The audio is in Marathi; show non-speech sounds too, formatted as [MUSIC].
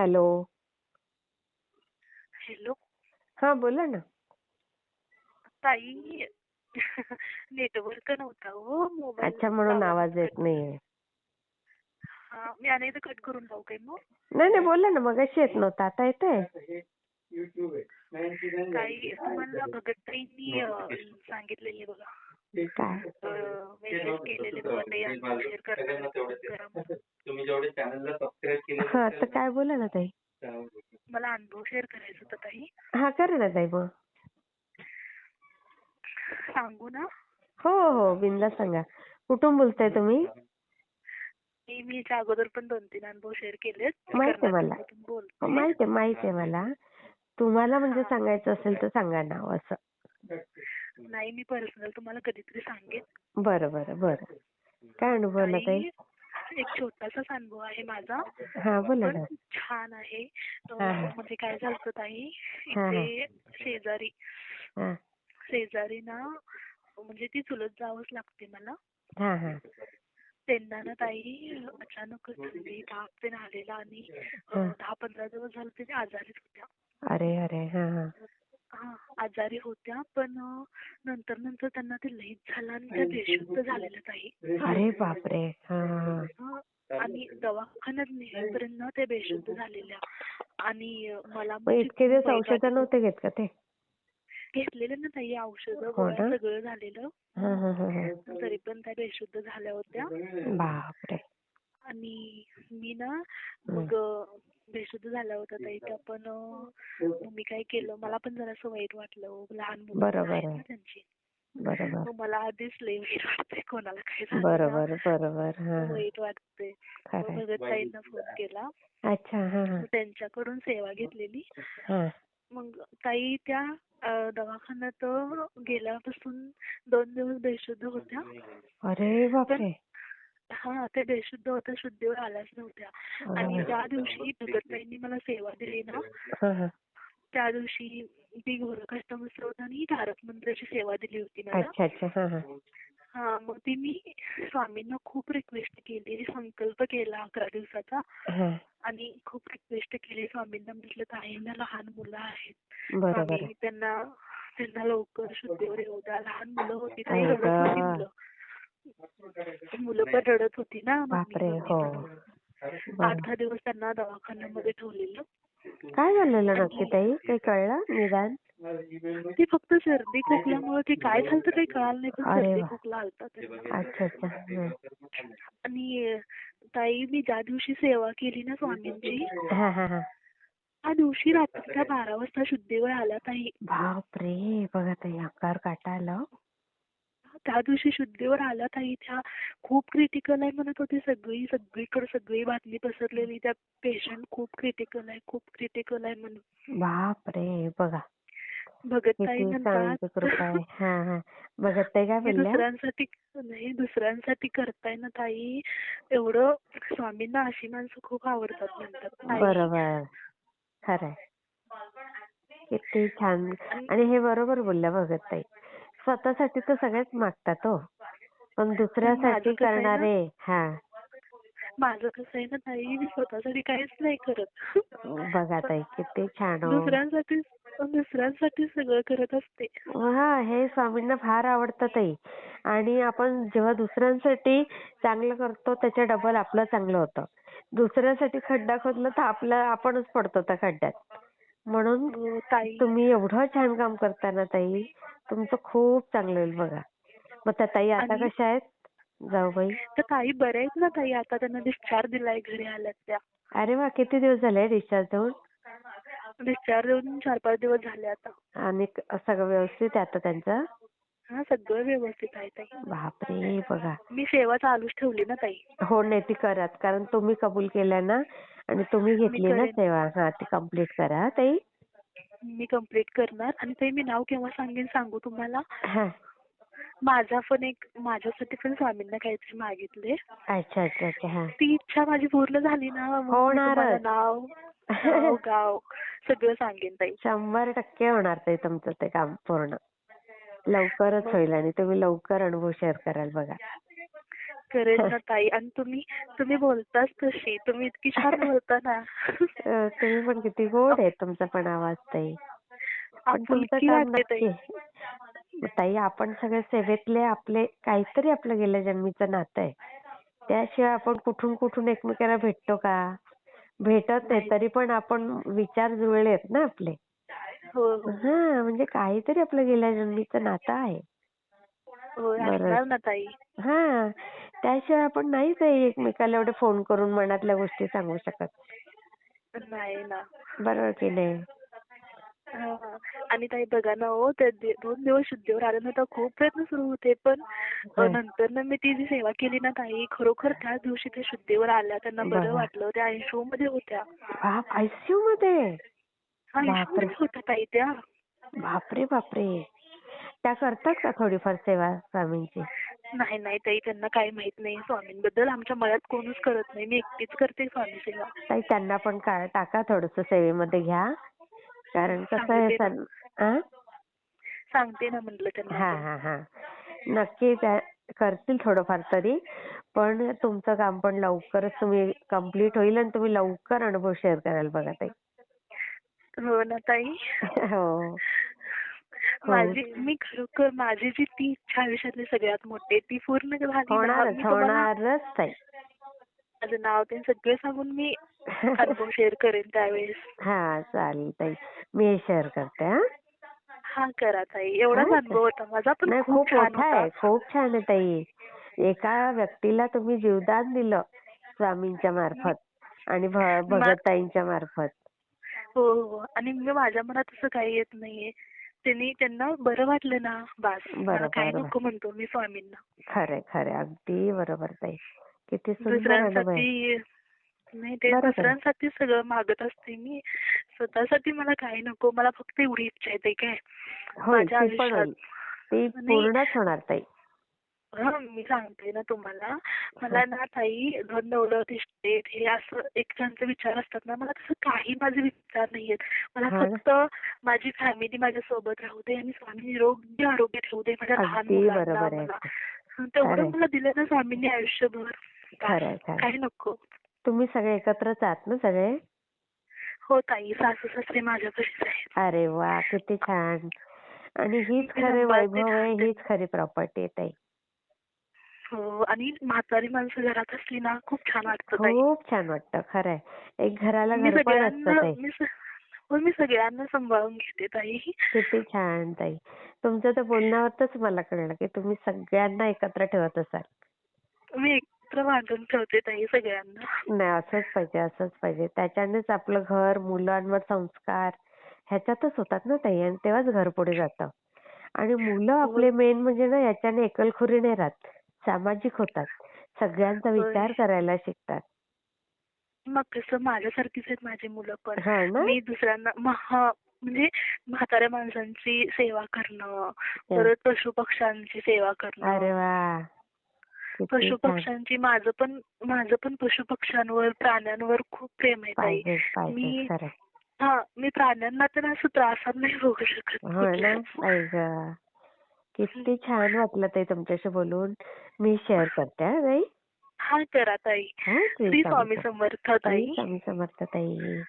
हॅलो. हॅलो. हा बोला ना. ताई नेटवर्क नव्हता हो मोबाईल अच्छा म्हणून आवाज येत नाहीये. हा मी अनेकदा कट करून लावू काय मग? नाही नाही बोला ना मगाशी येत नव्हता आता येतंय. ताई तुम्हाला भगतताईंनी अं, सांगितलेले बघा. हा तर काय बोला ना ताई? मला अनुभव शेअर करायचा होता ताई. हा करा ना ताई मग सांगू ना? हो हो बिंदा सांगा. कुठून बोलताय तुम्ही? मी मी याच्या अगोदर पण दोन तीन अनुभव शेअर केलेत. माहिती आहे मला. कर्नाटकमधून बोलते. माहिती आहे माहिती आहे मला. तुम्हाला म्हणजे सांगायचं असेल तर सांगा ना असं. नाही मी पर्सनल तुम्हाला कधीतरी सांगेन. बरं बरं बरं. काय ताई? एक छोटासाच अनुभव आहे माझा. हा बोला ना. पण छान आहे. हा, हा. म्हणजे काय झालं होतं ताई हा, हा. इथे शेजारी. हा. शेजारी ना म्हणजे ती चुलत जावंच लागते मला. हा हा. त्यांना ना ताई अचानकच थंडी ताप ते आलेला आणि हा. दहा पंधरा दिवस झाले ते आजारीच होत्या. अरे अरे. हा हा. हा आजारी होत्या पण नंतर नंतर त्यांना ते लईच झालं आणि त्या बेशुद्ध झालेल्या ताई अरे बापरे! हा आणि दवाखान्यात नेईपर्यंत ना त्या बेशुद्ध झालेल्या. आणि मला मग म्हणजे इतके दिवस औषधं नव्हते घेत का ते? घेतलेले ना ताई औषधं हो गोळ्या? सगळं झालेलं. हा हा हा हा. तरी पण त्या बेशुद्ध झाल्या होत्या. बापरे! आणि मी ना मग बेशुद्ध झाल्या होत्या ताई त्या पण अं, मग मी काय केलं मला पण जरासं वाईट वाटलं. लहान मुलं आहेत आहे. ना त्यांची. बरोबर. मग मला आधीच लई वाईट वाटतंय कोणाला काय झालं बरोबर हा. ना, वाईट वाटतंय. मग खरं आहे. भगत ताईंना फोन केला. अच्छा हा हा. मग त्यांच्याकडून सेवा घेतलेली. हा. मग ताई त्या अं, दवाखान्यात गेल्यापासून दोन दिवस बेशुद्ध होत्या. अरे बापरे. हा त्या बेशुद्ध होत्या शुद्धीवर आल्याच नव्हत्या. आणि. ज्या दिवशी भगतताईंनी मला सेवा दिली ना हा हा. त्या दिवशी ती घोरकाष्टम आणि तारक मंत्राची सेवा दिली होती मला. अच्छा अच्छा. हा हा. हा मग ती मी स्वामींना खूप रिक्वेस्ट केली संकल्प केला अकरा दिवसाचा. आणि खूप रिक्वेस्ट केली स्वामींना म्हटलं ताईंना लहान मुलं आहेत. त्यांना त्यांना लवकर शुद्धीवर येऊ द्या. लहान मुलं होती रडत. मुलं. मुलं पण रडत होती ना मम्मी, बापरे मम्मी हो. आठ. दहा दिवस त्यांना दवाखान्यामध्ये ठेवलेलं काय झालेलं नक्की ताई काही कळलं निदान ती फक्त सर्दी खोकल्यामुळे ते काय झालं काही कळालं नाही पण अरे सर्दी वा. खोकला आलता त्यांना अच्छा अच्छा हा. आणि ताई मी ज्या दिवशी सेवा केली ना स्वामींची हा हा हा त्या दिवशी रात्रीच्या बारा वाजता शुद्धीवर आल्या ताई बापरे बघा ताई अंगावर काटा आला हो. त्या दिवशी शुद्धीवर आल्या ताई. त्या खूप क्रिटिकल आहे म्हणत होती सगळी. सगळीकडे सगळी बातमी पसरलेली. त्या पेशंट खूप क्रिटिकल आहे खूप क्रिटिकल आहे म्हणून. बापरे! बघा. भगत ताई किती स्वामींची कृपा आहे. म्हणतात हा. हा काय हे दुसऱ्यांसाठी नाही दुसऱ्यांसाठी करताय ना ताई. एवढं स्वामींना अशी माणसं खूप आवडतात म्हणतात बरोबर. खरंय. किती छान. आणि हे बरोबर बोलल्या भगत ताई. स्वतःसाठी तर सगळेच मागतात हो. पण दुसऱ्यासाठी करणारे हा. माझं कसं आहे ना ताई मी स्वतःसाठी काहीच नाही करत. बघा ताई किती छान हो. दुसऱ्यांसाठी दुसऱ्यांसाठी सगळं करत असते. हा हे स्वामींना फार आवडतं ताई. आणि आपण जेव्हा दुसऱ्यांसाठी चांगलं करतो त्याच्या डबल आपलं चांगलं होतं. दुसऱ्यासाठी खड्डा खोदला तर आपलं आपणच पडतो त्या खड्ड्यात. म्हणून हो, ताई. तुम्ही एवढं छान काम करता ना ताई तुमचं खूप चांगलं होईल बघा. मग त्या ताई आता कशा आहेत? जाऊबाई तर ताई बऱ्या आहेत ना ताई? आता त्यांना डिस्चार्ज दिलाय घरी आल्यात त्या. अरे वा किती दिवस झाले डिस्चार्ज होऊन डिस्चार्ज होऊन चार पाच दिवस झाले आता. आणि सगळं व्यवस्थित आहे आता त्यांचं? हा सगळं व्यवस्थित आहे ताई. बापरे बघा. मी सेवा चालूच ठेवली ना ताई. हो नाही ती कराच कारण तुम्ही कबूल केलं ना आणि तुम्ही घेतली ना. सेवा हा ती कंप्लीट करा ताई. मी कंप्लीट करणार. आणि ताई मी नाव केव्हा सांगेन सांगू तुम्हाला? हा. माझा पण एक माझ्यासाठी पण स्वामींना काहीतरी मागितले अच्छा अच्छा अच्छा हा. ती इच्छा माझी पूर्ण झाली ना मग मी होणारच. तुम्हाला नाव [LAUGHS] नाव गाव सगळं सांगेन ताई. शंभर टक्के होणार ताई तुमचं ते काम पूर्ण. लवकरच होईल आणि तुम्ही लवकर अनुभव शेअर कराल बघा. करेन ना ताई. आणि तुम्ही तुम्ही बोलताच तशी. तुम्ही इतकी छान [LAUGHS] बोलता ना. तुम्ही पण किती गोड आहे तुमचा पण आवाज ताई. पण तुमचं काम ताई. नक्की. ताई आपण सगळे सेवेतले आपले काहीतरी आपलं गेल्या जन्मीचं नातं आहे. त्याशिवाय आपण कुठून कुठून एकमेकाला भेटतो का? भेटत नाही नाही. तरी पण आपण विचार जुळलेत ना आपले. हो हो. हा म्हणजे काहीतरी आपलं गेल्या जन्मीचं नातं आहे. हो. त्याशिवाय आपण नाही ताई एकमेकाला एवढे फोन करून मनातल्या गोष्टी सांगू शकत. नाही ना. बरोबर की नाही? हा. आणि ताई बघा ना हो ते दि- दोन दिवस शुद्धीवर आल्यानंतर खूप प्रयत्न सुरू होते पण होय. नंतर ना मी ती जी सेवा केली ना ताई खरोखर त्याच दिवशी त्या शुद्धीवर आल्या. त्यांना बरं. वाटलं त्या आयसीयू मध्ये होत्या. बाप आयसीयू मध्ये? आयसीयू बापरे. मध्ये होत्या ताई त्या. बापरे बापरे. त्या करतात का थोडीफार सेवा स्वामींची? नाही नाही ताई त्यांना काही माहीत नाही. स्वामींबद्दल आमच्या मळ्यात कोणच करत नाही. मी एकटीच करते स्वामी सेवा. ताई त्यांना पण का टाका थोडस सेवेमध्ये घ्या. कारण कसं आहे सांगते सर आ? सांगते ना म्हटलं त्यांना हा पण. हा हा. नक्की त्या करतील थोडंफार तरी. पण तुमचं काम पण लवकरच तुम्ही कंप्लीट होईल आणि तुम्ही लवकर अनुभव शेअर कराल बघा ताई. हो ना ताई. [LAUGHS] हो. माझी मी खरोखर माझी जी ती इच्छा आयुष्यातली सगळ्यात मोठी ती पूर्ण झाली होणारच ताई. माझं नाव ते सगळं सांगून मी [LAUGHS] अनुभव शेअर करेन त्यावेळेस. हा चालेल ताई. मी हे शेअर करते हा. हा करा ताई. एवढाच हा, अनुभव होता माझा पण खूप मोठा आहे खूप छान आहे ताई. एका व्यक्तीला तुम्ही जीवदान दिलं स्वामींच्या मार्फत आणि भगतताईंच्या मार्फत. हो हो आणि मी माझ्या मनात असं काही येत नाहीये. त्यांनी त्यांना बरं वाटलं ना बास. मला काय. नको म्हणतो मी स्वामींना. खरंय खरंय. अगदी बरोबर ताई. किती आहे दुसऱ्यांसाठी नाही ते आहे. दुसऱ्यांसाठी सगळं मागत असते मी. स्वतःसाठी मला काही नको मला फक्त एवढी इच्छा येते काय? माझ्या आयुष्यात. ती पूर्णच होणार ताई. हा मी सांगते ना तुम्हाला. मला ना ताई दौलत इस्टेट हे असं एकेकांचे विचार असतात ना मला तसं काही माझे विचार नाहीयेत. मला हा. ना. फक्त माझी फॅमिली माझ्या सोबत राहू दे आणि स्वामी निरोगी आरोग्य ठेवू दे माझ्या लहान मुलांना मला. तेवढं मला दिलं ना स्वामींनी आयुष्यभर. काही नको. तुम्ही सगळे एकत्रच आहात ना सगळे? हो ताई सासू सासरे माझ्यापाशीच आहेत. अरे वा किती छान. आणि हीच खरे वैभव आहे. हीच खरी प्रॉपर्टी आहे ताई. हो आणि म्हातारी माणसं घरात असली ना खूप छान वाटतं ताई. खूप छान वाटतं खरंय. एक घराला मी असतं सगळ्यांना ताई. मी स- हो मी सगळ्यांना सांभाळून घेते ताई. किती छान ताई. तुमच्या तर बोलण्यावरच मला कळलं की तुम्ही सगळ्यांना एकत्र ठेवत असाल. मी एकत्र बांधून ठेवते ताई सगळ्यांना. नाही असंच पाहिजे असंच पाहिजे. त्याच्यानेच आपलं घर मुलांवर संस्कार ह्याच्यातच होतात ना ताई आणि तेव्हाच घर पुढे जातं. आणि मुलं आपले मेन म्हणजे ना याच्याने एकलखुरी नाही राहत. सामाजिक होतात. सगळ्यांचा विचार करायला शिकतात. मग कसं माझ्यासारखीच आहेत माझी मुलं पण. हा मी दुसऱ्यांना हा, म्हणजे म्हाताऱ्या माणसांची सेवा करणं परत पशु पक्ष्यांची सेवा अरे करणं पशु पक्ष्यांची माझं पण माझं पण पशु पक्ष्यांवर प्राण्यांवर खूप प्रेम आहे ताई. मी हा मी प्राण्यांना तर असं त्रासात नाही बघू शकत किती छान वाटलं ताई तुमच्याशी बोलून. मी शेअर करते हा ताई. हा करा ताई. हा श्री स्वामी समर्थ ताई.